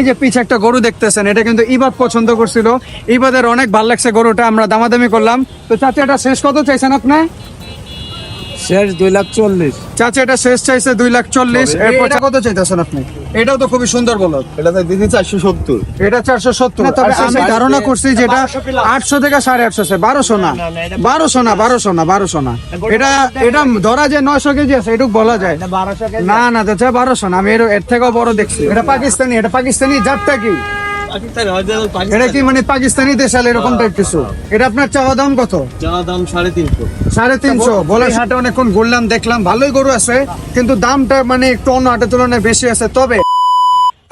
এই যে পিছে একটা গরু দেখতেছেন, এটা কিন্তু ইবাদ পছন্দ করছিল। ইবাদের অনেক ভালো লাগছে গরুটা, আমরা দামাদামি করলাম। তো চাচা, এটা শেষ কত চাইছেন আপনি? শেষ দুই লাখ চল্লিশ। চাচা এটা শেষ চাইছে দুই লাখ চল্লিশ। এরপর এটা কত চাইতেছেন আপনি? এটাও তো খুবই সুন্দর বলো। এটা তো দিদি চারশো সত্তর। এটা চারশো সত্তর। তবে আমি ধারণা করছি যেটা আটশো থেকে সাড়ে আটশো আছে। বারোশো না। বারোশো না বারোশো না বারোশো না। এটা এটা ধরা যায় নয়শো কেজি আছে এটুকু বলা যায়। না না চাচা বারোশো না। আমি এর এর থেকেও বড় দেখছি। এটা পাকিস্তানি এটা পাকিস্তানি জাতটা কি? এটা কি মানে পাকিস্তানি দেশাল এরকম টাইপ কিছু? এটা আপনার চাওয়া দাম কত? দাম সাড়ে তিনশো। সাড়ে তিনশো। বলে হাটে অনেকক্ষণ ঘুরলাম দেখলাম ভালোই গরু আছে কিন্তু দামটা মানে একটু অন্য হাটের তুলনায় বেশি আছে। তবে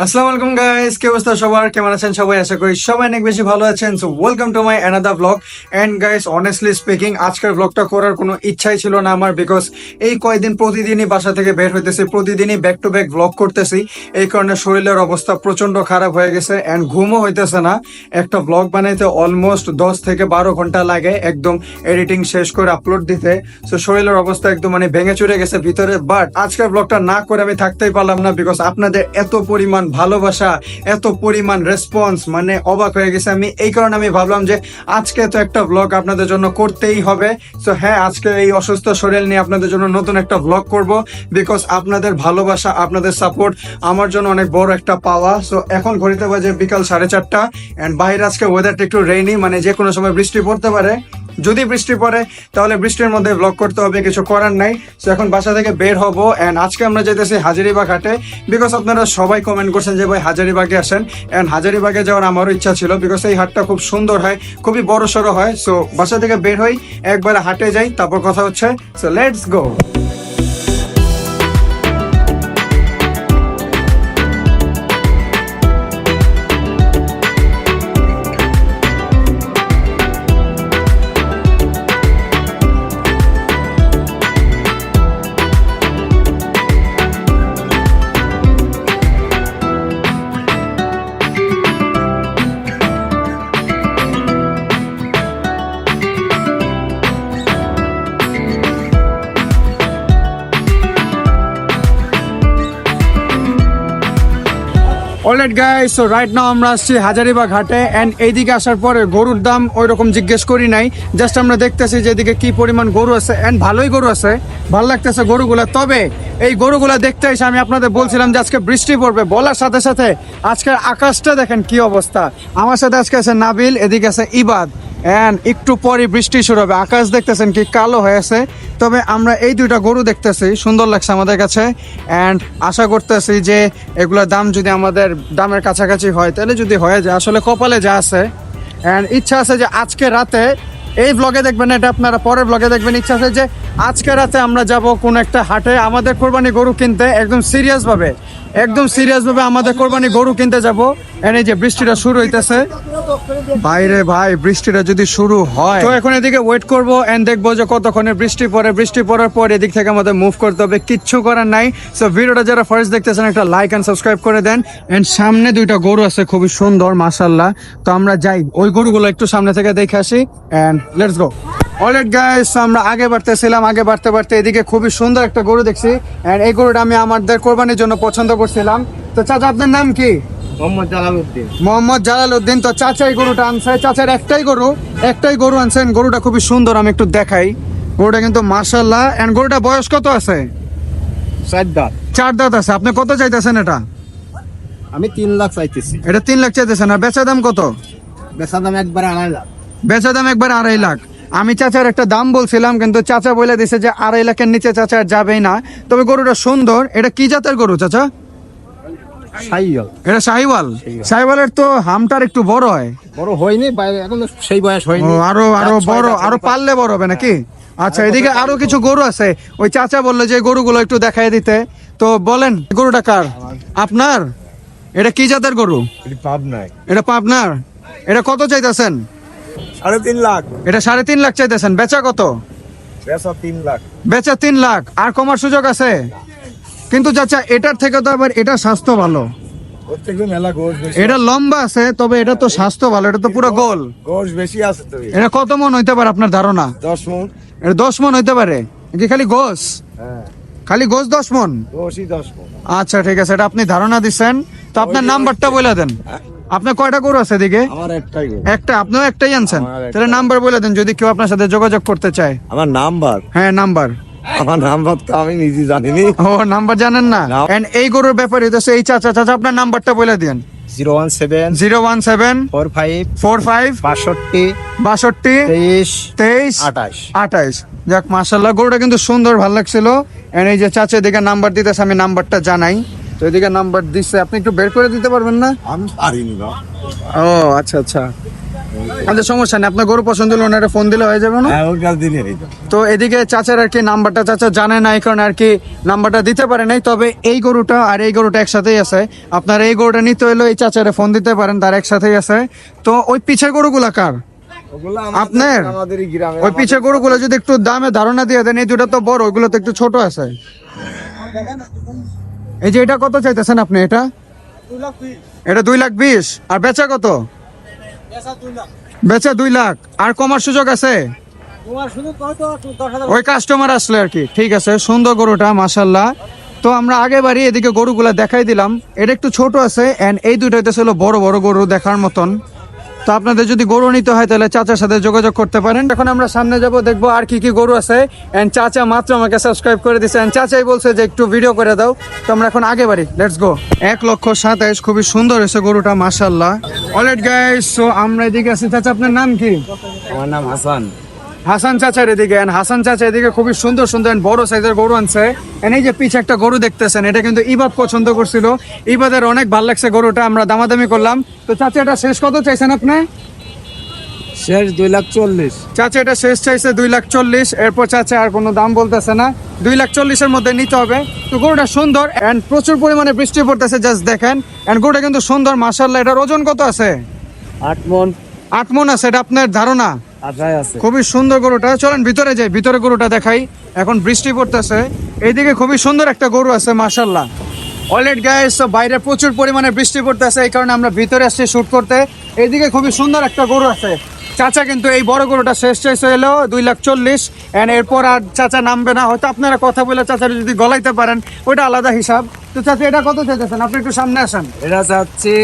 আসসালামু আলাইকুম গাইস কি অবস্থা সবার? কেমন আছেন সবাই? আশা করি সবাই অনেক বেশি ভালো আছেন। So welcome to my another vlog and guys honestly speaking আজকের ব্লগটা করার কোনো ইচ্ছাই ছিল না আমার বিকজ এই কয়েকদিন প্রতিদিনই বাসা থেকে বের হইতেছি। প্রতিদিনই ব্যাক টু ব্যাক ব্লগ করতেছি। এই কারণে শরীরের অবস্থা প্রচণ্ড খারাপ হয়ে গেছে। এন্ড ঘুমও হইতেছে না। একটা ব্লগ বানাইতে অলমোস্ট দশ থেকে বারো ঘণ্টা লাগে একদম এডিটিং শেষ করে আপলোড দিতে। সো শরীরের অবস্থা একদম মানে ভেঙে চুরে গেছে ভিতরে। বাট আজকের ব্লগটা না করে আমি থাকতেই পারলাম না বিকজ আপনাদের এত পরিমাণ ভালোবাসা, এত পরিমাণ রেসপন্স মানে অবাক হয়ে গেছে আমি। এই কারণে আমি ভাবলাম যে আজকে তো একটা ব্লগ আপনাদের জন্য করতেই হবে। সো হ্যাঁ আজকে এই অসুস্থ শরীর নিয়ে আপনাদের জন্য নতুন একটা ব্লগ করব বিকজ আপনাদের ভালোবাসা, আপনাদের সাপোর্ট আমার জন্য অনেক বড় একটা পাওয়া। সো এখন ঘড়িতে বাজে বিকাল সাড়ে চারটা অ্যান্ড বাইরে আজকে ওয়েদারটা একটু রেইনি মানে যে কোনো সময় বৃষ্টি পড়তে পারে। যদি বৃষ্টি পড়ে, তাহলে বৃষ্টির মধ্যে ব্লগ করতে হবে, কিছু করার নাই। সো এখন বাসা থেকে বের হব অ্যান্ড আজকে আমরা যেতেছি হাজারিবাগ হাটে। বিকজ আপনারা সবাই কমেন্ট করছেন যে, ভাই, হাজারিবাগে আসেন। অ্যান্ড হাজারিবাগে যাওয়ার আমারও ইচ্ছা ছিল বিকজ এই হাটটা খুব সুন্দর হয়, খুবই বড় সড়ো হয়। সো বাসা থেকে বের হই, একবার হাটে যাই, তারপর কথা হচ্ছে। So let's go alright guys so right now আমরা আসছি হাজারিবাগ ঘাটে এন্ড এইদিকে আসার পরে গরুর দাম ওই রকম জিজ্ঞেস করি নাই। জাস্ট আমরা দেখতেছি যে এদিকে কি পরিমাণ গরু আছে এন্ড ভালোই গরু আছে, ভালো লাগতেছে গরুগুলা। তবে এই গরুগুলা দেখতে এসে আমি আপনাদের বলছিলাম যে আজকে বৃষ্টি পড়বে, বলার সাথে সাথে আজকের আকাশটা দেখেন কি অবস্থা। আমার সাথে আজকে আছে নাবিল, এদিকে আছে ইবাদ। এন্ড একটু পরে বৃষ্টি শুরু হবে। আকাশ দেখতেছেন কি কালো হয়েছে তবে আমরা এই দুইটা গরু দেখতেছি, সুন্দর লাগছে আমাদের কাছে। অ্যান্ড আশা করতেছি যে এগুলোর দাম যদি আমাদের দামের কাছাকাছি হয়, তাহলে যদি হয়ে যায়, আসলে কপালে যা আছে। অ্যান্ড ইচ্ছা আছে যে আজকে রাতে, এই ব্লগে দেখবেন, এটা আপনারা পরের ব্লগে দেখবেন। ইচ্ছা আছে যে আজকে রাতে আমরা যাব কোন একটা হাটে। আমাদের কোরবানি গরু কিনতে একদম সিরিয়াস ভাবে। একদম সিরিয়াস ভাবে আমাদের কোরবানি গরু কিনতে যাব। এনে যে বৃষ্টিটা শুরু হইতেছে। বাইরে ভাই, বৃষ্টিটা যদি শুরু হয়। তো এখন এদিকে ওয়েট করব এন্ড দেখব যে কতক্ষণে বৃষ্টি পড়ে। বৃষ্টি পড়ার পর এদিক থেকে আমাদের মুভ করতে হবে, কিচ্ছু করার নাই। সো ভিডিওটা যারা ফার্স্ট দেখতেছেন, একটা লাইক এন্ড সাবস্ক্রাইব করে দেন। এন্ড সামনে দুইটা গরু আছে, খুবই সুন্দর মাশাল্লাহ তো আমরা যাই, ওই গরুগুলো একটু সামনে থেকে দেখে আসি and let's go alright guys আমরা আগে বাড়তেছিলাম আগে বাড়তে বাড়তে এদিকে খুবই সুন্দর একটা গরু দেখছি। এন্ড এই গরুটা আমি আমাদের কোরবানির জন্য পছন্দ করছিলাম। তো চাচা আপনার নাম কি? মোহাম্মদ জালালউদ্দিন। মোহাম্মদ জালাল উদ্দিন তো চাচা এই গরুটা আনছে। চাচার একটাই গরু একটাই গরু আনছেন গরুটা খুবই সুন্দর আমি একটু দেখাই। গরুটা কিন্তু মার্শাল্লাহ এন্ড গরুটা বয়স কত আছে? সাজ্জাদ চার দাঁত আছে। আপনি কত চাইতেছেন এটা? আমি তিন লাখ চাইতেছি। এটা তিন লাখ চাইতেছেন। আর বেচা দাম কত? বেচা দাম একবারে আড়াই লাখ। বেচা দাম একবার আড়াই লাখ। আমি চাচার একটা দাম বলছিলাম কিন্তু চাচা বলে দিছে যে আড়াই লাখের নিচে চাচা আর যাবেই না। তবে গরুটা সুন্দর। এটা কি জাতের গরু চাচা? এটা শাহিওয়াল শাহিওয়ালের তো হামটার একটু বড় হয়। বড় হয়নি এখন সেই বয়স হয়নি। আরও আরও বড় আরও পারলে বড় হবে নাকি? আচ্ছা এদিকে আরও কিছু গরু আছে। ওই চাচা বলল যে গরুগুলো একটু দেখাই দিতে। তো বলেন গরুটা কার? আপনার? এটা কি জাতের গরু? এটা পাবনার? এটা কত চাইতেছেন? সাড়ে তিন লাখ। এটা সাড়ে তিন লাখ চাইতেছেন বেচা কত? বেচা তিন লাখ। বেচা তিন লাখ আর কমার সুযোগ আছে? কিন্তু চাচা এটার থেকে তো আবার এটা স্বাস্থ্য ভালো। গোশ এটা লম্বা আছে তবে এটা তো স্বাস্থ্য ভালো এটা তো পুরো গোল। গোশ বেশি আছে তো এটা। কত মন হইতে পারে আপনার ধারণা? দশ মন। এটা দশ মন হইতে পারে? কি খালি গোস হ্যাঁ। খালি গোস দশ মন? গোশই দশ মন। আচ্ছা ঠিক আছে এটা আপনি ধারণা দিচ্ছেন। তো তো আপনার নাম্বারটা বলে দেন। আপনার কয়টা গরু আছে এদিকে? আমার একটাই গরু। একটা আপনিও একটাই আনছেন? তাহলে নাম্বার বলে দেন যদি কেউ আপনার সাথে যোগাযোগ করতে চায়। আমার নাম্বার? হ্যাঁ নাম্বার। আমার নাম্বার তো আমি নিজে জানিনি। ও নাম্বার জানেন না। এন্ড এই গরুর ব্যাপারে তো এই চাচা চাচা আপনার নাম্বারটা বলে দিন। Zero one seven zero one seven four five four five বাষট্টি বাষট্টি তেইশ তেইশ আঠাশ। আঠাইশ যাক মাসাল্লাহ গরুটা কিন্তু সুন্দর ভালো লাগছিল। এন্ড এই যে চাচা এদিকে নাম্বার দিতেছে আমি নাম্বারটা জানাই। তো এদিকে নাম্বার দিচ্ছে। আপনি একটু বের করে দিতে পারবেন না? আমি পারিনি না ও আচ্ছা আচ্ছা। আমাদের সমস্যা নেই আপনার গরু পছন্দ হলে ওনারা ফোন দিলে হয়ে যাবে না? হ্যাঁ ওর কাছ তো। তো এদিকে চাচার আর কি নাম্বারটা চাচা জানে না এই কারণে আর কি নাম্বারটা দিতে পারে নাই। তবে এই গরুটা আর এই গরুটা একসাথেই আছে। আপনার এই গরুটা নিতে হলে এই চাচারে ফোন দিতে পারেন তার একসাথেই আছে। তো ওই পিছের গরুগুলা কার? আপনার? ওই পিছের গরুগুলো যদি একটু দামে ধারণা দিয়ে দেন এই দুটো তো বড় ওইগুলো তো একটু ছোট আছে। এই যে এটা কত চাইতেছেন আপনি এটা? এটা দুই লাখ বিশ। আর বেচা কত? বেচা দুই লাখ। আর কমার সুযোগ আছে? ওই কাস্টমার আসলে আর কি। ঠিক আছে সুন্দর গরুটা মাসাল্লাহ তো আমরা আগে বাড়ি এদিকে গরুগুলা দেখাই দিলাম। এটা একটু ছোট আছে এন্ড এই দুইটাতে ছিল বড় বড় গরু দেখার মতন। তো আপনাদের যদি গরু নিতে হয়, তাহলে চাচার সাথে যোগাযোগ করতে পারেন। এখন আমরা সামনে যাব, দেখব আর কি কি গরু আছে। এন্ড চাচা মাত্র আমাকে সাবস্ক্রাইব করে দিছে। এন্ড চাচাই বলছে যে, একটু ভিডিও করে দাও। তো আমরা এখন আগে বাড়ি। লেটস গো এক লক্ষ সাতাইশ, খুবই সুন্দর হয়েছে গরুটা মাসাল্লাহ অলরেড গাইস সো আমরা এদিকে আছি। চাচা, আপনার নাম কি? আমার নাম হাসান। হাসান চাচার এদিকে and হাসান চাচা এদিকে খুবই সুন্দর সুন্দর বড় সাইজের গরু আনছে। And এই যে পিছে একটা গরু দেখতেছেন এটা কিন্তু ইবাদ পছন্দ করছিল। ইবাদের অনেক ভালো লাগছে গরুটা আমরা দামাদামি করলাম। তো চাচা এটা শেষ কত চাইছেন আপনি? শেষ দুই লাখ চল্লিশ। চাচা এটা শেষ চাইছে দুই লাখ চল্লিশ। এরপর চাচা আর কোনো দাম বলতেছে না। দুই লাখ চল্লিশের মধ্যে নিতে হবে। তো গরুটা সুন্দর এন্ড প্রচুর পরিমাণে বৃষ্টি পড়তেছে জাস্ট দেখেন। এন্ড গরুটা কিন্তু সুন্দর মাসাল্লাহ এটার ওজন কত আছে? আট মন। আট মন আছে এটা আপনার ধারণা? খুবই সুন্দর গরুটা। চলেন ভিতরে যাই ভিতরে গরুটা দেখাই। এখন বৃষ্টি পড়তেছে। এইদিকে খুবই সুন্দর একটা গরু আছে মাশাল্লাহ অলরেড গাইস বাইরে প্রচুর পরিমাণে বৃষ্টি পড়তেছে এই কারণে আমরা ভিতরে আসছি শুট করতে। এইদিকে খুবই সুন্দর একটা গরু আছে। চাচা কিন্তু এই বড় গরুটা শেষ শেষ এলো দুই লাখ চল্লিশ। এন্ড এরপর আর চাচা নামবে না। হয়তো আপনারা কথা বলে চাচার যদি গলাইতে পারেন ওইটা আলাদা হিসাব। তো চাচা এটা কত চাইতেছেন? আপনি একটু সামনে আসেন। এটা চাচ্ছি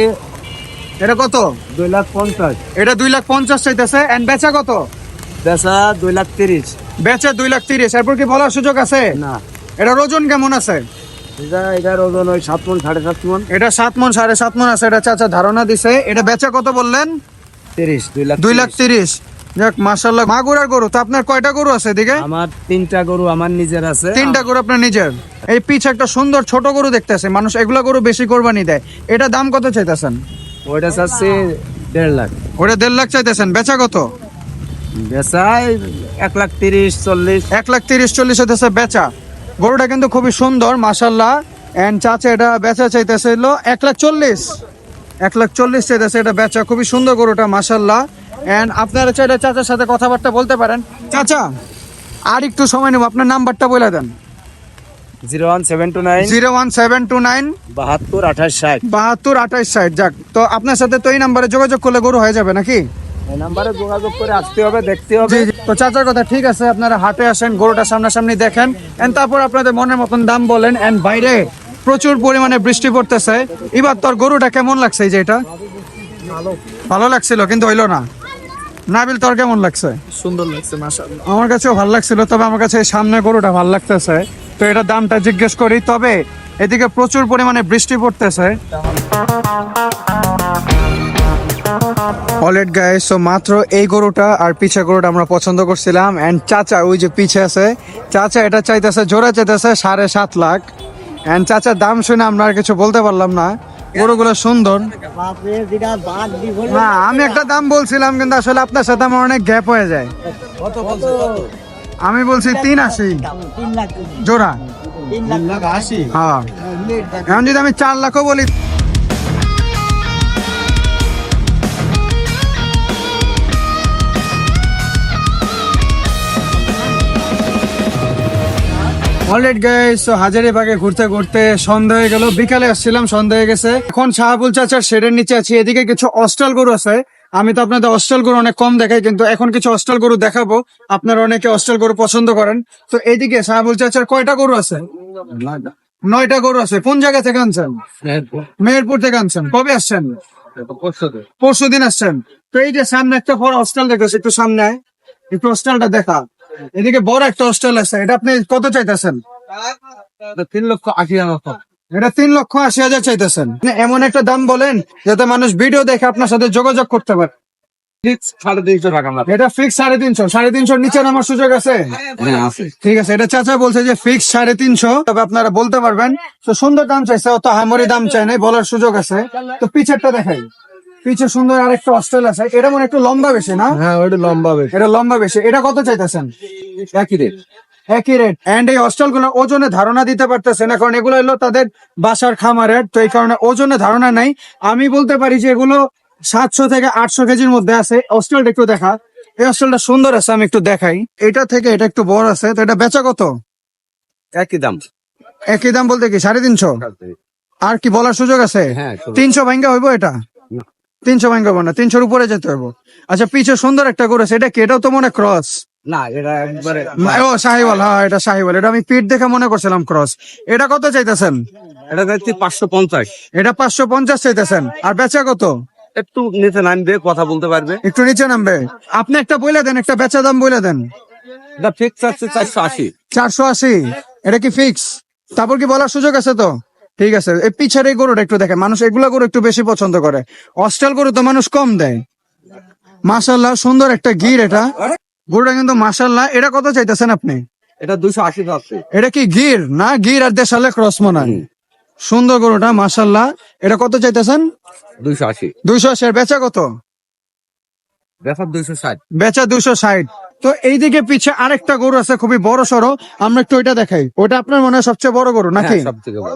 এটা কত? দুই লাখ পঞ্চাশ। এটা দুই লাখ পঞ্চাশ চাইতেছে। এন্ড বেচা কত? বেচা দুই লাখ তিরিশ। বেচে দুই লাখ তিরিশ। এরপর কি বলার সুযোগ আছে? না। এটার ওজন কেমন আছে? এটা এটার ওজন ওই সাত মন সাড়ে সাত মন। এটা সাত মন সাড়ে সাত মন আছে এটা চাচা ধারণা দিছে। এটা বেচা কত বললেন? তিরিশ দুই লাখ দুই লাখ তিরিশ। যাক মাসাল্লাহ মাগুরার গরু তো আপনার কয়টা গরু আছে এদিকে? আমার তিনটা গরু আমার নিজের আছে। তিনটা গরু আপনার নিজের। এই পিছে একটা সুন্দর ছোট গরু দেখতেছে। মানুষ এগুলা গরু বেশি কোরবানি দেয়। এটা দাম কত চাইতেছেন? ওইটা চাচ্ছি দেড় লাখ। ওটা দেড় লাখ চাইতেছেন বেচা কত? বেচাই এক লাখ তিরিশ চল্লিশ। এক লাখ তিরিশ চল্লিশ হইতেছে বেচা। গরুটা কিন্তু খুবই সুন্দর মাসাল্লাহ এন্ড চাচা এটা বেচা চাইতেছে হলো এক লাখ চল্লিশ। এক লাখ চল্লিশ চাইতেছে এটা বেচা খুবই সুন্দর গরুটা মাসাল্লাহ এন্ড আপনারা চাইলে চাচার সাথে কথাবার্তা বলতে পারেন। চাচা আর একটু সময় নেব আপনার নাম্বারটা বলে দেন। Zero one seven two nine zero one seven two nine বাহাত্তর আঠাশ ষাট। বাহাত্তর আঠাইশ ষাট। যাক তো আপনার সাথে তো এই নাম্বারে যোগাযোগ করলে গরু হয়ে যাবে নাকি? এই নাম্বারে যোগাযোগ করে আসতে হবে দেখতে হবে। তো চাচার কথা ঠিক আছে আপনারা হাটে আসেন গরুটা সামনাসামনি দেখেন। এন্ড তারপর আপনাদের মনের মতন দাম বলেন। এন্ড বাইরে প্রচুর পরিমাণে বৃষ্টি পড়তেছে। এবার তোর গরুটা কেমন লাগছে এই যে এটা? ভালো। লাগছিল কিন্তু হইল না। নাবিল তোর কেমন লাগছে? সুন্দর লাগছে আমার কাছেও ভালো লাগছিল তবে আমার কাছে এই সামনে গরুটা ভালো লাগতেছে। তো এটা দামটা জিজ্ঞেস করি, তবে এদিকে প্রচুর পরিমাণে বৃষ্টি পড়তেছে। অলরেড গাইস সো মাত্র এই গরুটা আর পিছে গরুটা আমরা পছন্দ করছিলাম। এন্ড চাচা, ওই যে পিছে আছে, চাচা এটা চাইতেছে, জোড়া চাইতেছে সাড়ে সাত লাখ। অ্যান্ড চাচার দাম শুনে আমরা আর কিছু বলতে পারলাম না। গরুগুলো সুন্দর। না, আমি একটা দাম বলছিলাম, কিন্তু আসলে আপনার সাথে আমার অনেক গ্যাপ হয়ে যায়। আমি বলছি তিন আশি। জোড়া। হ্যাঁ। এখন যদি আমি চার লাখও বলি অলরেড গাইস তো হাজারিবাগে ঘুরতে ঘুরতে সন্ধ্যা হয়ে গেল। বিকালে আসছিলাম সন্ধ্যা হয়ে গেছে। এখন শাহাবুল চাচার শেডের নিচে আছি। এদিকে কিছু অস্টাল গরু আছে। আমি তো আপনাদের অস্টাল গরু অনেক কম দেখাই কিন্তু এখন কিছু অস্টাল গরু দেখাবো। আপনারা অনেকে অস্টাল গরু পছন্দ করেন। তো এইদিকে শাহাবুল চাচার কয়টা গরু আছে? নয়টা। গরু আছে। কোন জায়গা থেকে আনছেন? মেহেরপুর। থেকে আনছেন। কবে আসছেন? পরশু দিন। আসছেন। তো এই যে সামনে একটা বড় হস্টেল দেখতেছে একটু সামনে একটু হস্টেলটা দেখা। এদিকে বড় একটা হস্টেল আছে। এটা আপনি কত চাইতেছেন? তিন লক্ষ আশি হাজার এটা তিন লক্ষ আশি হাজার চাইতেছেন। মানে এমন একটা দাম বলেন যাতে মানুষ ভিডিও দেখে আপনার সাথে যোগাযোগ করতে পারে। সাড়ে তিনশো টাকা এটা ফিক্স সাড়ে তিনশো। সাড়ে তিনশোর নিচে নামার সুযোগ আছে? হ্যাঁ ঠিক আছে এটা চাচা বলছে যে ফিক্স সাড়ে তিনশো। তবে আপনারা বলতে পারবেন তো সুন্দর দাম চাইছে অত হামরি দাম চাই নাই বলার সুযোগ আছে। তো পিছেরটা দেখাই। পিছে সুন্দর আরেকটা হস্টেল আছে। এটা মনে একটু লম্বা বেশি না? হ্যাঁ ওইটা লম্বা বেশ। এটা লম্বা বেশি। এটা কত চাইতেছেন? একই রেট। একই রেট এন্ড এই হস্টেলগুলো ওজনে ধারণা দিতে পারতেছে না কারণ এগুলো হলো তাদের বাসার খামারের তো এই কারণে ওজনে ধারণা নাই। আমি বলতে পারি যে এগুলো সাতশো থেকে আটশো কেজির মধ্যে আছে। হস্টেলটা একটু দেখা। এই হস্টেলটা সুন্দর আছে আমি একটু দেখাই। এটা থেকে এটা একটু বড় আছে তো এটা বেচা কত? একই দাম। একই দাম বলতে কি? সাড়ে তিনশো? আর কি বলার সুযোগ আছে? হ্যাঁ তিনশো ভাঙ্গা হইব এটা। তিনশো ভাঙ্গা হইব না তিনশোর উপরে যেতে হইব। আচ্ছা পিছে সুন্দর একটা করেছে এটা কি? এটাও তো মনে ক্রস না এটা একবারে ও শাহিওয়াল হ্যাঁ এটা শাহিওয়াল এটা আমি পিঠ দেখে মনে করছিলাম ক্রস। এটা কত চাইতেছেন? এটা যাচ্ছে পাঁচশো পঞ্চাশ। এটা পাঁচশো পঞ্চাশ চাইতেছেন। আর বেচা কত? একটু নিচে নামবে কথা বলতে পারবে। একটু নিচে নামবে। আপনি একটা বলে দেন একটা বেচা দাম বলে দেন। এটা ফিক্স আছে চারশো আশি। চারশো আশি? এটা কি ফিক্স তারপর কি বলার সুযোগ আছে তো? ঠিক আছে। এই পিছের এই গরুটা একটু দেখে মানুষ এগুলা গরু একটু বেশি পছন্দ করে। অস্ট্রাল গরু তো মানুষ কম দেয়। মাসাল্লাহ সুন্দর একটা গির এটা। গরুটা কিন্তু মাসাল্লাহ এটা কত চাইতেছেন আপনি? এটা দুশো আশি এটা কি গির? না গির আর দেশালে ক্রস মনে সুন্দর গরুটা মাসাল্লাহ এটা কত চাইতেছেন? দুশো আশি। দুইশো আশি। আর বেচা কত? বেচা দুইশো ষাট। বেচা দুইশো ষাট। তো এইদিকে পিছে আরেকটা গরু আছে খুবই বড় সড়ো। আমরা একটু ওইটা দেখাই। ওটা আপনার মনে হয় সবচেয়ে বড় গরু নাকি? বড়।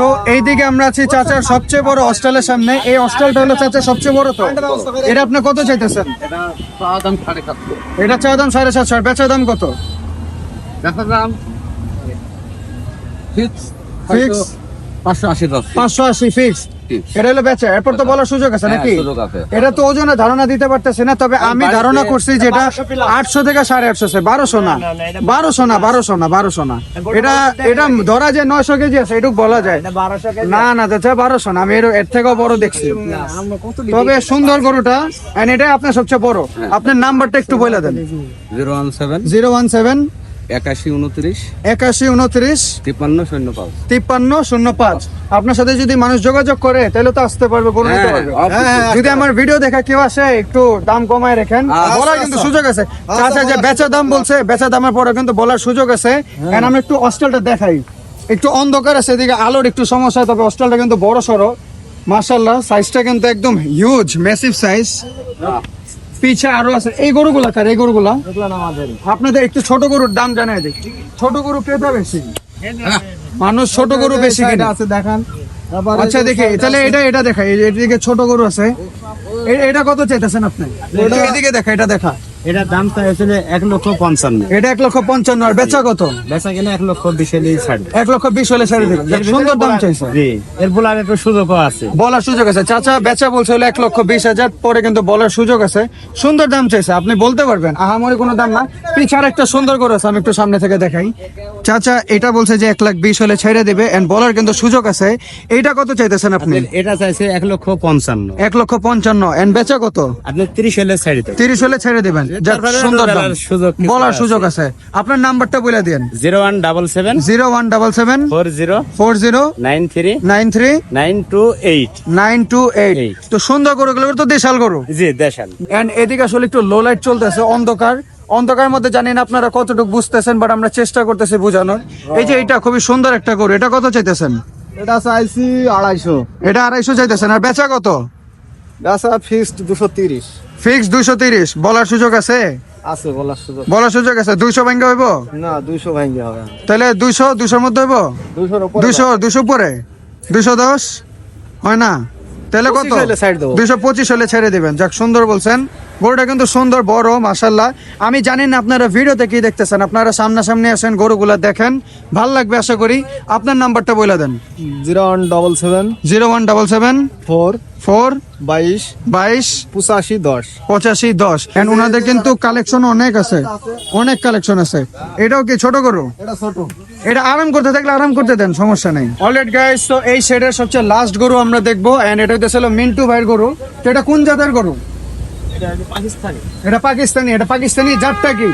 তো এইদিকে আমরা আছি চাচার সবচেয়ে বড় হস্টেলের সামনে। এই হস্টেলটা হলো চাচার সবচেয়ে বড় তো। এটা আপনি কত চাইতেছেন? এটা পাওয়া দাম সাড়ে সাতশো। এটা চা দাম সাড়ে সাতশো। আর বেচা দাম কত? ব্যাপার দাম ফিক্স? পাঁচশো আশি পাঁচশো আশি ফিক্স Fix। এটা হলো বেচা এরপর তো বলার সুযোগ আছে হ্যাঁ, নাকি? এটা তো ওজনে ধারণা দিতে পারতেছে না তবে আমি ধারণা করছি যেটা আটশো থেকে সাড়ে আটশো বারোশো না। বারোশো না বারোশো। না বারোশো না। এটা এটা ধরা যায় নয়শো কেজি আছে এটুকু বলা যায়। না না চাচা বারোশো না আমি এর- এর থেকেও বড় দেখছি। তবে সুন্দর গরুটা and এটাই আপনার সবচেয়ে বড়। আপনার নাম্বারটা একটু বলে দেন। Zero one seven zero one seven একাশি উনত্রিশ। একাশি উনত্রিশ। তিপ্পান্ন শূন্য পাঁচ। তিপ্পান্ন শূন্য পাঁচ। আপনার সাথে যদি মানুষ যোগাযোগ করে তাহলে তো আসতে পারবে গরু নিতে হ্যাঁ, পারবে হ্যাঁ, যদি আমার ভিডিও দেখা কেউ আসে একটু দাম কমায় রাখেন। আচ্ছা, বলার কিন্তু সুযোগ আছে। আচ্ছা যে বেচা দাম বলছে বেচা দামের পরে কিন্তু বলার সুযোগ আছে। হ্যাঁ। কারণ আমি একটু হস্টেলটা দেখাই। একটু অন্ধকার আছে এদিকে আলোর একটু সমস্যা হয়, তবে হস্টেলটা কিন্তু বড় সড়ো মার্শাল্লাহ সাইজটা কিন্তু একদম হিউজ মেসিভ সাইজ পিছে আরও আছে। এই গরুগুলা কার? এই গরুগুলা? আপনাদের একটু ছোট গরুর দাম জানাই দিই। ছোট গরু ক্রেতা বেশি? মানুষ ছোট গরু বেশি কিনে। আছে দেখান। আচ্ছা দেখি তাহলে এটা এটা দেখা এদিকে ছোট গরু আছে। এটা কত চাইতেছেন আপনি? এদিকে দেখা এটা দেখা। দাম আসলে এক লক্ষ পঞ্চান্ন। এটা এক লক্ষ পঞ্চান্ন আর বেচা কত? বেচা কিনা এক লক্ষ বিশ হলে ছাড়বে এক লক্ষ বিশ হলে ছেড়ে সুন্দর দাম চাইছে। জি এর বলার একটু সুযোগও আছে। বলার সুযোগ আছে। চাচা বেচা বলছে হলো এক লক্ষ বিশ হাজার পরে কিন্তু বলার সুযোগ আছে। সুন্দর দাম চাইছে। আপনি বলতে পারবেন আহামরি কোনো দাম না। পিছার একটা সুন্দর করে আছে আমি একটু সামনে থেকে দেখাই। চাচা এটা বলছে যে এক লাখ বিশ হলে ছেড়ে দিবে এন্ড বলার কিন্তু সুযোগ আছে। এটা কত চাইতেছেন আপনি? এটা চাইছে এক লক্ষ পঞ্চান্ন। এক লক্ষ পঞ্চান্ন এন্ড বেচা কত? আপনি তিরিশ হলে ছাড়ি দেবেন। তিরিশ হলে ছেড়ে দিবেন। সুন্দর সুযোগ বলার। সুযোগ আছে। আপনার নাম্বারটা বলে দিন zero one double seven zero one double seven four zero four zero nine three nine three nine two eight. Nine two eight. তো সুন্দর গরুগুলো তো দেশাল গরু। জি দেশাল। এন্ড এদিকে আসলে একটু লো লাইট চলতেছে অন্ধকার। অন্ধকার মধ্যে জানি না আপনারা কতটুকু বুঝতেছেন বাট আমরা চেষ্টা করতেছি বোঝানোর। এই যে এটা খুবই সুন্দর একটা গরু এটা কত চাইতেছেন? এটা চাইছি আড়াইশো। এটা আড়াইশো চাইতেছেন আর বেচা কত? বেচা ফিক্সড দুশো তিরিশ। ফিক্স দুইশো তিরিশ বলার সুযোগ আছে? আছে বলার সুযোগ। বলার সুযোগ আছে দুইশো ব্যাঙ্গে হইব? না দুইশো ভাঙ্গে হবে তাহলে দুইশো দুইশোর মধ্যে হইব? দুশোর উপরে দুইশো দুইশো পরে দুইশো দশ? হয় না? তাহলে কত? 25 হলে ছাড় দেবো। দুইশো পঁচিশ হলে ছেড়ে দিবেন যাক সুন্দর বলছেন। গরুটা কিন্তু সুন্দর বড় মাসাল্লাহ আমি জানি না আপনারা ভিডিওতে কি দেখতেছেন। আপনারা সামনাসামনি আসেন গরুগুলা দেখেন। ভালো লাগবে আশা করি। আপনার নাম্বারটা বলে দেন। Zero one double seven zero one double seven four four বাইশ বাইশ পঁচাশি দশ। পঁচাশি দশ। এন্ড ওনাদের কিন্তু কালেকশন অনেক আছে। অনেক কালেকশন আছে। এটাও কি ছোট গরু? এটা ছোট। এটা আরাম করতে থাকলে আরাম করতে দেন সমস্যা নেই। অলরেড গাইস তো এই শেডের সবচেয়ে লাস্ট গরু আমরা দেখব এন্ড এটা হচ্ছে মিন্টু ভাইয়ের গরু। তো এটা কোন জাতের গরু? এটা পাকিস্তানি। এটা পাকিস্তানি জাতটা কি?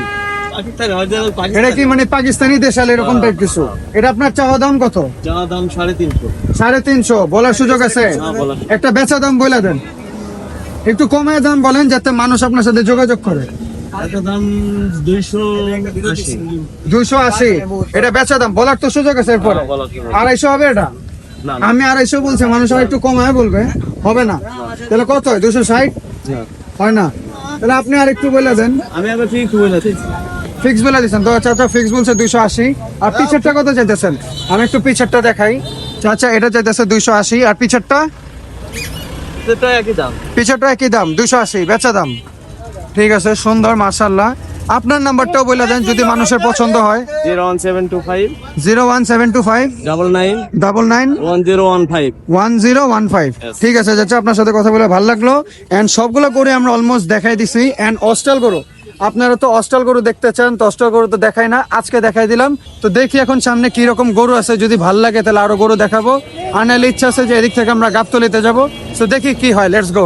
এটা কি মানে পাকিস্তানি দেশাল এরকম টাইপ কিছু? এটা আপনার চাওয়া দাম কত? যাওয়া দাম সাড়ে তিনশো। সাড়ে তিনশো বলার সুযোগ আছে? একটা বেচা দাম বলে দেন। একটু কমায় দাম বলেন যাতে মানুষ আপনার সাথে যোগাযোগ করে। দুইশো আশি। এটা বেচা দাম বলার তো সুযোগ আছে এরপরে? আড়াইশো হবে এটা? আমি আড়াইশো বলছি মানুষ একটু কমায় বলবে হবে না? তাহলে কত হয়? দুশো ষাট? হয় না? তাহলে আপনি আর একটু বলে দেন। আমি আবার ঠিক বলে ফিক্স বলে দিচ্ছেন তো চাচা ফিক্স বলছে দুইশো আশি। আর পিছেরটা কত চাইতেছেন? আমি একটু পিছেরটা দেখাই। চাচা এটা চাইতেছে দুইশো আশি। আর পিছেরটা? সেটা একই দাম। পিছেরটা একই দাম দুইশো আশি। বেচা দাম। ঠিক আছে সুন্দর মার্শাল্লাহ আপনার নাম্বারটাও বলে দেন যদি মানুষের পছন্দ হয়। Zero one seven two five. Zero one seven two five. Double nine. Double nine. One zero one five. One zero one five. ঠিক আছে যাচ্ছে আপনার সাথে কথা বলে ভালো লাগল। অ্যান্ড সবগুলো করে আমরা অলমোস্ট দেখাই দিছি। অ্যান্ড অস্টাল গরু আপনারা তো অস্টাল গরু দেখতে চান তো অস্টাল গরু তো দেখাই না আজকে দেখাই দিলাম। তো দেখি এখন সামনে কি রকম গরু আছে যদি ভালো লাগে তাহলে আরও গরু দেখাবো। আর ইচ্ছা আছে যে এদিক থেকে আমরা গাবতলিতে যাব। তো দেখি কি হয় let's go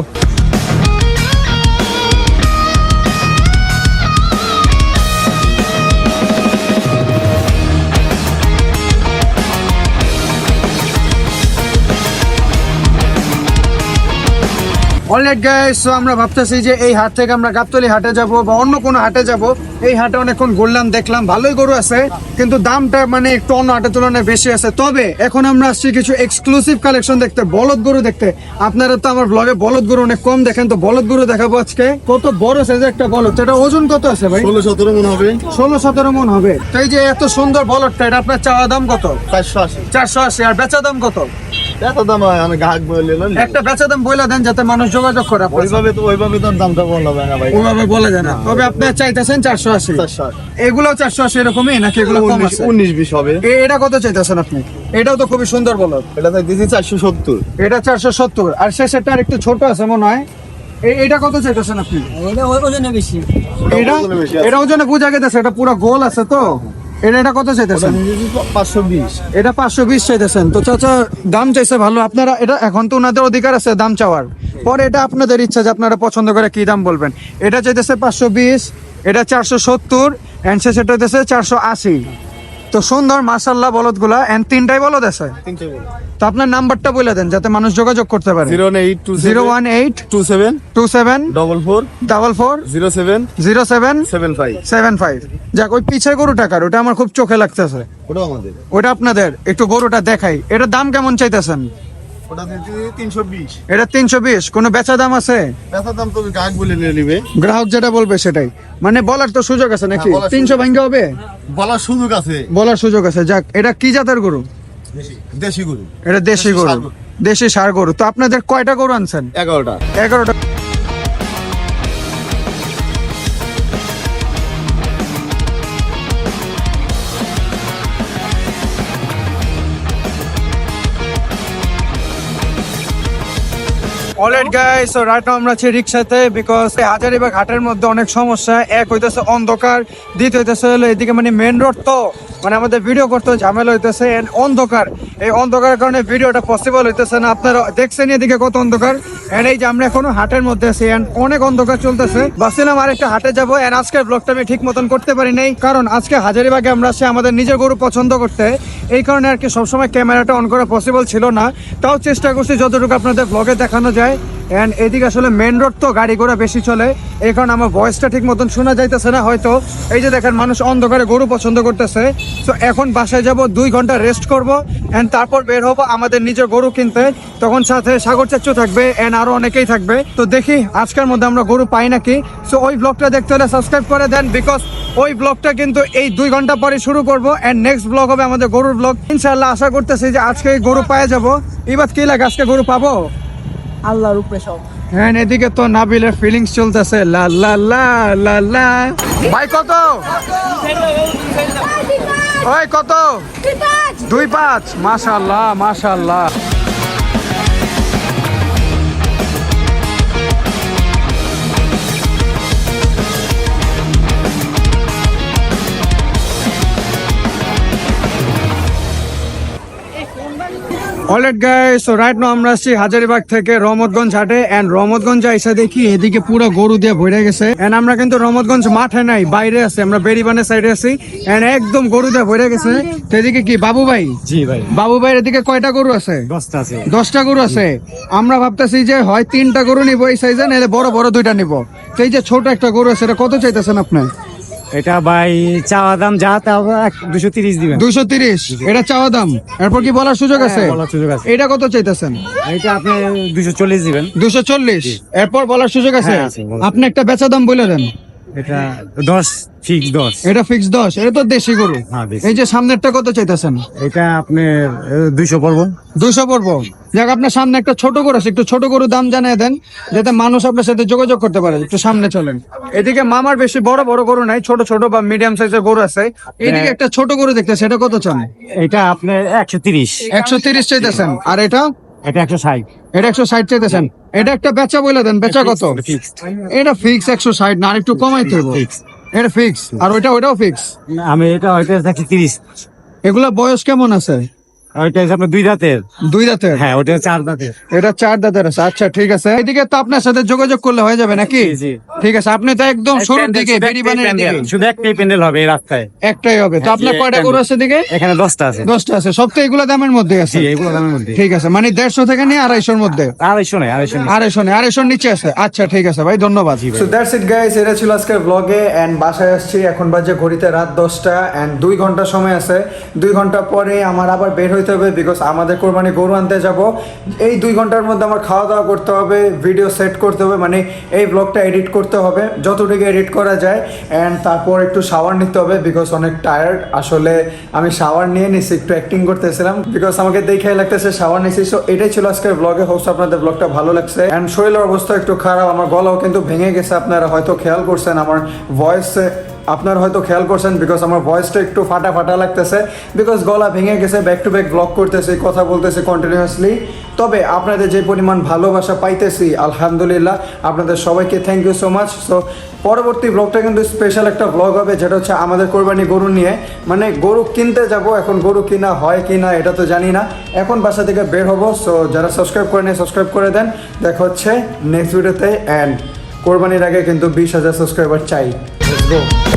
alright guys so আমরা ভাবতেছি যে এই হাট থেকে আমরা গাবতলি হাটে যাব বা অন্য কোনো হাটে যাব। এই হাটে অনেকক্ষণ ঘুরলাম দেখলাম ভালোই গরু আছে কিন্তু দামটা মানে একটু অন্য হাটের তুলনায় বেশি আছে। তবে এখন আমরা আসছি কিছু এক্সক্লুসিভ কালেকশন দেখতে বলদ গরু দেখতে। আপনারা তো আমার ব্লগে বলদ গরু অনেক কম দেখেন তো বলদ গরু দেখাবো আজকে। কত বড় সাইজের একটা বলদ এটা ওজন কত আছে ভাই? ষোলো সতেরো মন হবে। ষোলো সতেরো মন হবে। তো এই যে এত সুন্দর বলদটা এটা আপনার চাওয়া দাম কত? চারশো আশি। চারশো আশি আর বেচা দাম কত? দাম আমি গ্রাহক বলে একটা বেচা দাম বলে দেন যাতে মানুষ যোগাযোগ করে ওইভাবে তো ওইভাবে তো দামটা বলা হবে না ভাই। ওভাবে বলা যায় না। তবে আপনি চাইতেছেন চারশো আশি। এগুলো চারশো আশি এরকমই নাকি এগুলো উনিশ বিশ হবে। এটা কত চাইতেছেন আপনি? এটাও তো খুবই সুন্দর বলো এটা দিয়েছি চারশো সত্তর। এটা চারশো সত্তর। আর শেষেরটা আর একটু ছোট আছে মনে হয়। এ- এটা কত চাইতেছেন আপনি? এটা ওজনে বেশি। এটা ওজনে বোঝা গেছে এটা পুরো গোল আছে তো। এটা এটা কত চাইতেছেন? পাঁচশো বিশ। এটা পাঁচশো বিশ চাইতেছেন। তো চাচা দাম চাইছে ভালো। আপনারা এটা এখন তো ওনাদের অধিকার আছে দাম চাওয়ার। পরে এটা আপনাদের ইচ্ছা যে আপনারা পছন্দ করে কি দাম বলবেন। এটা চাইতেছে পাঁচশো বিশ এটা চারশো সত্তর অ্যান্ড সেটা হইতেছে চারশো আশি। তো সুন্দর মাসাল্লাহ বলদগুলা এন্ড তিনটাই বলদ আছে? তো আপনার নাম্বারটা বলে দেন যাতে মানুষ যোগাযোগ করতে পারে। Zero eight two zero one eight two seven two seven double four double four zero seven zero seven seven five. Seven five. যাক ওই পিছে গরু টাকার ওটা আমার খুব চোখে লাগতেছে। আমাদের। ওটা আপনাদের একটু গরুটা দেখাই। এটার দাম কেমন চাইতেছেন? ওটা তিনশো বিশ। এটা তিনশো বিশ কোনো বেচা দাম আছে? ব্যথার দাম তো গ্রাহক বলে নিয়ে নিবে। গ্রাহক যেটা বলবে সেটাই। মানে বলার তো সুযোগ আছে নাকি? হ্যাঁ, তিনশো ভাঙ্গে হবে? বলার সুযোগ আছে। বলার সুযোগ আছে। যাক এটা কি জাতের গরু? দেশি গরু। এটা দেশি গরু। গরু। দেশি সার গরু। তো আপনাদের কয়টা গরু আনছেন? এগারোটা। এগারোটা। Alright guys so right now আমরা আছি রিক্সাতে বিকজ হাজারিবাগ হাটের মধ্যে অনেক সমস্যা। এক হইতেছে অন্ধকার, দ্বিতীয় হইতেছে এদিকে মানে মেন রোড তো। মানে আমাদের ভিডিও করতে ঝামেলা হইতেছে অন্ধকার। এই অন্ধকারের কারণে ভিডিওটা পসিবল হইতেছে না। আপনারা দেখছেন এদিকে কত অন্ধকার এন্ড এই যে আমরা এখনও হাটের মধ্যে আছি এন্ড অনেক অন্ধকার চলতেছে। ভাবছিলাম আরেকটা হাটে যাব এন্ড আজকের ব্লগটা আমি ঠিক মতন করতে পারি নাই, কারণ আজকে হাজারিবাগে আমরা আসি আমাদের নিজের গরু পছন্দ করতে। এই কারণে আর কি সবসময় ক্যামেরাটা অন করা পসিবল ছিল না। তাও চেষ্টা করছি যতটুকু আপনাদের ব্লগে দেখানো যায়। এন্ড এদিকে আসলে মেন রোড তো গাড়ি ঘোড়া বেশি চলে। এই কারণে আমার ভয়েসটা ঠিক মতন শোনা যাইতেছে না হয়তো। এই যে দেখেন, মানুষ অন্ধকারে গরু পছন্দ করতেছে। তো এখন বাসায় যাব, দুই ঘণ্টা রেস্ট করব। অ্যান্ড তারপর বের হব আমাদের নিজের গরু কিনতে। তখন সাথে সাগর চাচ্চু থাকবে অ্যান্ড আরও অনেকেই থাকবে। তো দেখি, আজকের মধ্যে আমরা গরু পাই নাকি? সো ওই ব্লগটা দেখতে হলে সাবস্ক্রাইব করে দেন বিকজ ওই ব্লগটা কিন্তু এই দুই ঘণ্টা পরে শুরু করব। অ্যান্ড নেক্সট ব্লগ হবে আমাদের গরুর ব্লগ ইনশাল্লাহ আশা করতেছি যে আজকে গরু পাওয়া যাব। এবার কি লাগে? আজকে গরু পাবো? আল্লাহর উপরে সব। হ্যাঁ এদিকে তো নাবিলের ফিলিংস চলতেছে। লা লা লা লা লা। ভাই কত? ওই কত? দুই পাঁচ। মাশাল্লাহ মাশাল্লাহ। Alright guys so right now আমরা আসছি হাজারিবাগ থেকে রহমতগঞ্জ হাটে। এন্ড রহমতগঞ্জ এসে দেখি এদিকে পুরো গরু দিয়ে ভরে গেছে। এন্ড আমরা কিন্তু রহমতগঞ্জ মাঠে নাই বাইরে আছি। আমরা বেরিবানের সাইডে আছি। এন্ড একদম গরু দিয়ে ভরে গেছে। তো এদিকে কি বাবু ভাই? জি ভাই। বাবু ভাইয়ের এদিকে কয়টা গরু আছে? দশটা আছে। দশটা গরু আছে। আমরা ভাবতেছি যে হয় তিনটা গরু নিব এই সাইজে নাহলে বড় বড় দুইটা নিব। তো এই যে ছোট একটা গরু আছে এটা কত চাইতেছেন আপনি? এটা ভাই চাওয়া দাম যা তা দুশো তিরিশ দিবেন। দুশো তিরিশ? এটা চাওয়া দাম? এরপর কি বলার সুযোগ আছে? হ্যাঁ, বলার সুযোগ আছে। এটা কত চাইতেছেন? এটা আপনি দুশো চল্লিশ দিবেন। দুশো চল্লিশ? এরপর বলার সুযোগ আছে? হ্যাঁ, আছে। আপনি একটা বেচা দাম বলে দেন। এটা দশ ঠিক দশ। এটা ফিক্স দশ। এটা তো দেশি গরু। হ্যাঁ, এই যে সামনেরটা কত চাইতেছেন? এটা আপনি দুইশো পড়ব। দুইশো পড়ব। যাক আপনার সামনে একটা ছোট গরু আছে একটু ছোট গরু দাম জানিয়ে দেন যাতে মানুষ আপনার সাথে যোগাযোগ করতে পারে। একটু সামনে চলেন। এদিকে মামার বেশি বড় বড় গরু নাই ছোট ছোট বা মিডিয়াম সাইজের গরু আছে। এদিকে একটা ছোট গরু দেখতে সেটা কত চান? এটা আপনার একশো তিরিশ। একশো তিরিশ চাইতেছেন। আর এটা? এটা একশো ষাট। এটা একশো ষাট চাইতেছেন। এটা একটা বেচা বলে দেন বেচা কত? এটা ফিক্স একশো ষাট না একটু কমাইতে হবে এটা ফিক্স আর ওইটা ওইটাও ফিক্স আমি এটা ওইটা একশো তিরিশ। এগুলা বয়স কেমন আছে? ওইটা হচ্ছে আপনার দুই দাঁতের। দুই দাঁতের? হ্যাঁ ওটা চার দাঁতের। এটা চার দাঁতের আছে। আচ্ছা ঠিক আছে। এদিকে তো আপনার সাথে যোগাযোগ করলে হয়ে যাবে নাকি? ঠিক আছে আপনি তো একদম শুরুর দিকে শুধু একটাই প্যান্ডেল, শুধু একটাই প্যান্ডেল হবে এই রাস্তায়। একটাই হবে। তো আপনার কয়টা গরু আছে দিকে এখানে দশটা আছে। দশটা আছে। সব তো এগুলো দামের মধ্যে আছে। এগুলো দামের মধ্যে ঠিক আছে মানে দেড়শো থেকে নিয়ে আড়াইশোর মধ্যে। আড়াইশো নয় আড়াইশো আড়াইশো নেই আড়াইশোর নিচে আছে। আচ্ছা ঠিক আছে ভাই ধন্যবাদ। সো দ্যাটস ইট গাইস এটা ছিল আজকের ব্লগে এন্ড বাসায় আসছি। এখন বাজে ঘড়িতে রাত দশটা এন্ড দুই ঘণ্টা সময় আছে। দুই ঘণ্টা পরে আমার আবার বের হইতে হবে বিকজ আমাদের কোরবানি গরু আনতে যাব। এই দুই ঘণ্টার মধ্যে আমার খাওয়া দাওয়া করতে হবে ভিডিও সেট করতে হবে মানে এই ব্লগটা এডিট করতে হবে, যতটুকু এডিট করা যায় অ্যান্ড তারপর একটু শাওয়ার নিতে হবে বিকজ অনেক টায়ার্ড আসলে আমি শাওয়ার নিয়ে নিছি, একটু অ্যাক্টিং করতেছিলাম বিকজ আমাকে দেখে লাগতেছে শাওয়ার নিছি। সো এটাই ছিল আজকের ব্লগে হোস্ট আপনাদের ব্লগটা ভালো লাগছে। অ্যান্ড শরীরের অবস্থা একটু খারাপ, আমার গলাও কিন্তু ভেঙে গেছে, আপনারা হয়তো খেয়াল করছেন, আমার ভয়েস আপনারা হয়তো খেয়াল করছেন বিকজ আমার ভয়েসটা একটু ফাটা ফাটা লাগতেছে বিকজ গলা ভেঙে গেছে ব্যাক টু ব্যাক ব্লগ করতেছি, কথা বলতেছি কন্টিনিউয়াসলি তবে আপনাদের যে পরিমাণ ভালোবাসা পাইতেছি, আলহামদুলিল্লাহ, আপনাদের সবাইকে thank you so much so পরবর্তী ব্লগটা কিন্তু স্পেশাল একটা ব্লগ হবে, যেটা হচ্ছে আমাদের কোরবানি গরু নিয়ে। মানে গরু কিনতে যাব, এখন গরু কিনা হয় কি না এটা তো জানি না। এখন বাসা থেকে বের হব সো যারা সাবস্ক্রাইব করে নেই সাবস্ক্রাইব করে দেন। দেখা হচ্ছে নেক্সট ভিডিওতে অ্যান্ড কোরবানির আগে কিন্তু বিশ হাজার সাবস্ক্রাইবার চাই। Go.